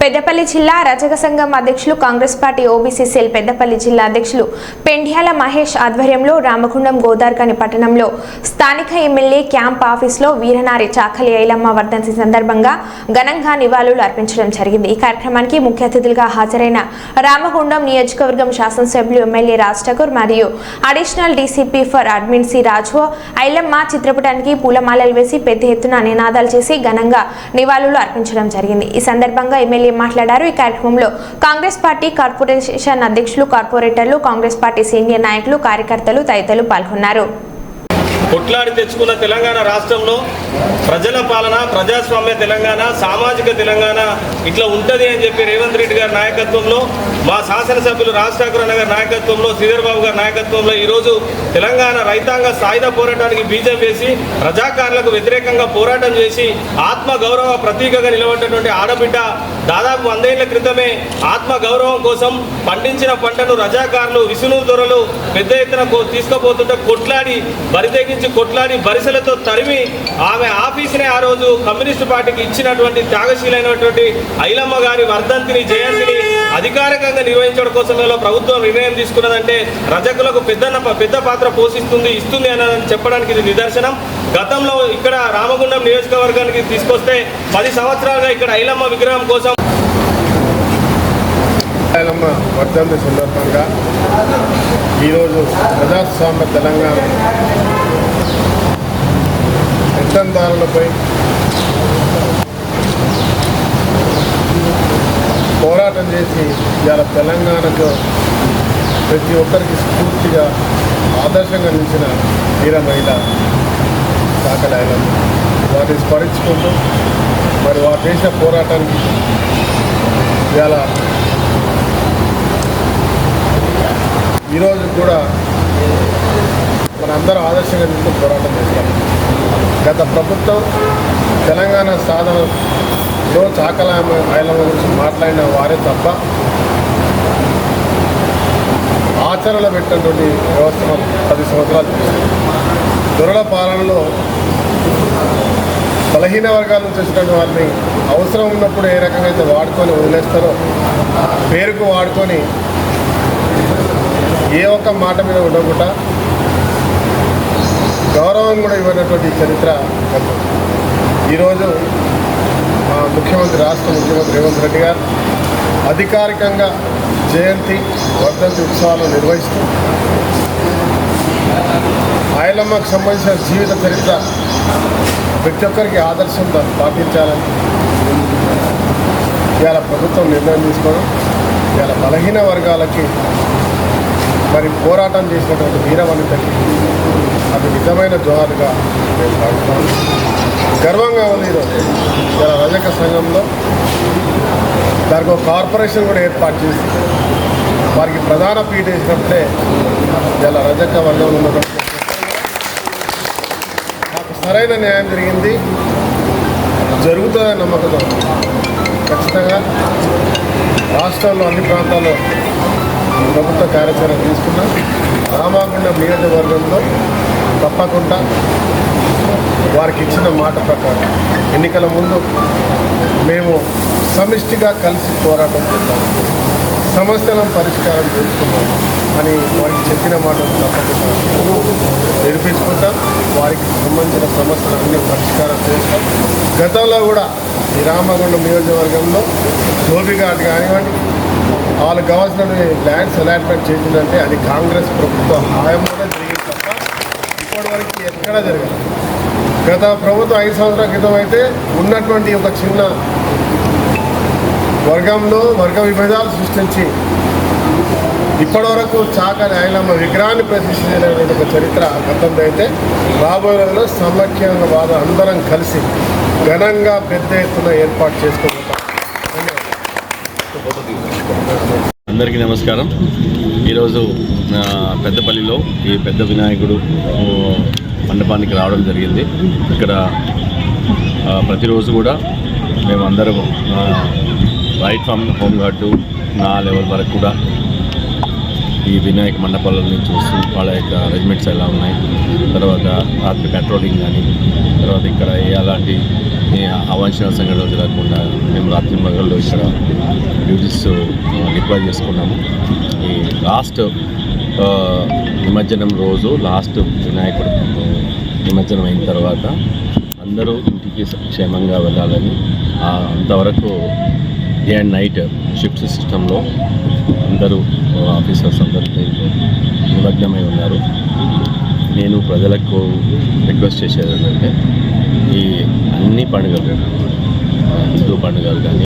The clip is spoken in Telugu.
పెద్దపల్లి జిల్లా రజక సంఘం అధ్యక్షులు Congress party OBC cell Peddapalli జిల్లా అధ్యక్షులు పెండ్యాల మహేష్ ఆధ్వర్యంలో రామగుండం గోదార్కని పట్టణంలో స్థానిక ఎమ్మెల్యే క్యాంప్ ఆఫీస్లో వీరనారి చాకలి ఐలమ్మ వర్ధంతి సందర్భంగా ఘనంగా నివాళులు అర్పించడం జరిగింది. ఈ కార్యక్రమానికి ముఖ్య అతిథులుగా హాజరైన రామగుండం నియోజకవర్గం శాసనసభ్యులు ఎమ్మెల్యే రాజ్ ఠాకూర్ మరియు additional DCP for admin C Raju Ailamma చిత్రపటానికి పూలమాలలు వేసి పెద్ద ఎత్తున నినాదాలు చేసి ఘనంగా నివాళులు అర్పించడం జరిగింది. ఈ సందర్భంగా ఎమ్మెల్యే మాట్లాడారు. ఈ కార్యక్రమంలో కాంగ్రెస్ పార్టీ కార్పొరేషన్ అధ్యక్షులు కార్పొరేటర్లు కాంగ్రెస్ పార్టీ సీనియర్ నాయకులు కార్యకర్తలు తదితరులు పాల్గొన్నారు. కొట్లాడి తెచ్చుకున్న తెలంగాణ రాష్ట్రంలో ప్రజల పాలన ప్రజాస్వామ్య తెలంగాణ సామాజిక తెలంగాణ ఇట్లా ఉంటుంది అని చెప్పి రేవంత్ రెడ్డి గారి నాయకత్వంలో మా శాసనసభ్యులు రాజ్ గారి నాయకత్వంలో శ్రీధర్ బాబు గారి నాయకత్వంలో ఈరోజు తెలంగాణ రైతాంగ సాయుధ పోరాటానికి బీజం వేసి రజాకారులకు వ్యతిరేకంగా పోరాటం చేసి ఆత్మ గౌరవ ప్రతీకగా నిలబడినటువంటి ఆడబిడ్డ దాదాపు వందేళ్ళ క్రితమే ఆత్మ గౌరవం కోసం పండించిన పంటను రజాకారులు విసును దొరలు పెద్ద ఎత్తున కో- తీసుకుపోతుంటే కొట్లాడి బరితెగించి కొట్లాడి బరిసెలతో తరిమి ఆమె ఆఫీసునే ఆ రోజు కమ్యూనిస్టు పార్టీకి ఇచ్చినటువంటి త్యాగశీలైనటువంటి ఐలమ్మ గారి వర్ధంతిని జయంతిని అధికారికంగా నిర్వహించడం కోసం ప్రభుత్వం నిర్ణయం తీసుకున్నదంటే రజకులకు పెద్ద పెద్ద పాత్ర పోషిస్తుంది ఇస్తుంది అని చెప్పడానికి ఇది నిదర్శనం. గతంలో ఇక్కడ రామగుండం నియోజకవర్గానికి తీసుకొస్తే పది సంవత్సరాలుగా ఇక్కడ ఐలమ్మ విగ్రహం కోసం ఐలమ్మ వర్ధంతి సందర్భంగా ఈరోజు ప్రజాస్వామ్య తెలంగాణ. పెత్తందారులపై పోరాటం చేసి ఇవాళ తెలంగాణకు ప్రతి ఒక్కరికి స్ఫూర్తిగా ఆదర్శంగా నిలిచిన వీర మహిళ కాకల వాటిని స్మరించుకుంటూ మరి వారు చేసిన పోరాటానికి ఇవాళ ఈరోజు కూడా మనందరం ఆదర్శంగా తీసుకుని పోరాటం చేస్తాం. గత ప్రభుత్వం తెలంగాణ సాధనలో చాకల ఐలమ్మ గురించి మాట్లాడిన వారే తప్ప ఆచరణ పెట్టినటువంటి వ్యవస్థ పది సంవత్సరాలు దొరల పాలనలో బలహీన వర్గాల నుంచి వచ్చినటువంటి వారిని అవసరం ఉన్నప్పుడు ఏ రకంగా అయితే వాడుకొని వదిలేస్తారో పేరుకు వాడుకొని ఏ ఒక్క మాట మీద ఉండకుండా గౌరవం కూడా ఇవ్వనటువంటి చరిత్ర ఈరోజు మా ముఖ్యమంత్రి రాష్ట్ర ముఖ్యమంత్రి రేవంత్ రెడ్డి గారు అధికారికంగా జయంతి వర్ధంతి ఉత్సవాలు నిర్వహిస్తూ ఆయలమ్మకు సంబంధించిన జీవిత చరిత్ర ప్రతి ఒక్కరికి ఆదర్శం పాటించాలని ఇవాళ ప్రభుత్వం నిర్ణయం తీసుకోవడం ఇవాళ బలహీన వర్గాలకి మరి పోరాటం చేసినటువంటి వీరవనితకి అది నిజమైన జోహార్గా నేను భావిస్తాం గర్వంగా ఉంది ఈరోజు. ఇలా రజక సంఘంలో దానికి ఒక కార్పొరేషన్ కూడా ఏర్పాటు చేసి వారికి ప్రధాన పీఠ వేసినప్పుడే ఇలా రజక వర్గంలో ఉన్నటువంటి సరైన న్యాయం జరిగింది. జరుగుతుందని నమ్మకంతో ఖచ్చితంగా రాష్ట్రంలో అన్ని ప్రాంతాల్లో ప్రభుత్వ కార్యాచరణ తీసుకున్నాం. రామాగుండం నియోజకవర్గంలో తప్పకుండా వారికి ఇచ్చిన మాట ప్రకారం ఎన్నికల ముందు మేము సమిష్టిగా కలిసి పోరాటం చేద్దాం. సమస్యలను పరిష్కారం చేసుకున్నాం అని వారికి చెప్పిన మాటలు తప్పకుండా నిరూపించుకుంటాం. వారికి సంబంధించిన సమస్యలన్నీ పరిష్కారం చేస్తాం. గతంలో కూడా ఈ రామగుండం నియోజకవర్గంలో ధోబిఘాట్ కానివ్వండి వాళ్ళు కావాల్సిన ల్యాండ్స్ అలాట్మెంట్ చేసిందంటే అది కాంగ్రెస్ ప్రభుత్వ హాయంలోనే ఇప్పటి వరకు ఎక్కడా జరగదు గత ప్రభుత్వం ఐదు సంవత్సరాల క్రితం అయితే ఉన్నటువంటి ఒక చిన్న వర్గంలో వర్గ విభేదాలు సృష్టించి ఇప్పటివరకు చాకలి ఐలమ్మ విగ్రహాన్ని ప్రతిష్ఠించినటువంటి ఒక చరిత్ర గతంలో అయితే రాబోయే రోజుల్లో సమైక్యంగా వారు అందరం కలిసి ఘనంగా పెద్ద ఎత్తున ఏర్పాటు చేసుకోబోతాం. అందరికీ నమస్కారం. ఈరోజు పెద్దపల్లిలో ఈ పెద్ద వినాయకుడు మండపానికి రావడం జరిగింది. ఇక్కడ ప్రతిరోజు కూడా మేము ఆ, రైట్ ఫ్రమ్ హోమ్ గార్డు నా లెవెల్ వరకు కూడా ఈ వినాయక మండపాలని చూస్తూ వాళ్ళ యొక్క అరేంజ్మెంట్స్ ఎలా ఉన్నాయి తర్వాత రాత్రి పెట్రోలింగ్ కానీ తర్వాత ఇక్కడ ఏ అలాంటి ఏ సంఘటనలు జరగకుండా మేము రాత్రి మగళ్ళు ఇక్కడ డ్యూటీస్ డిప్లాయ్ చేసుకున్నాము. ఈ లాస్ట్ నిమజ్జనం రోజు లాస్ట్ వినాయకుడు నిమజ్జనం అయిన తర్వాత అందరూ ఇంటికి క్షేమంగా వెళ్ళాలని అంతవరకు డే అండ్ నైట్ షిఫ్ట్ సిస్టంలో అందరూ ఆఫీసర్స్ అందరూ నిమగ్నమై ఉన్నారు. నేను ప్రజలకు రిక్వెస్ట్ చేసేది ఏంటంటే ఈ అన్ని పండుగలు హిందూ పండుగలు కానీ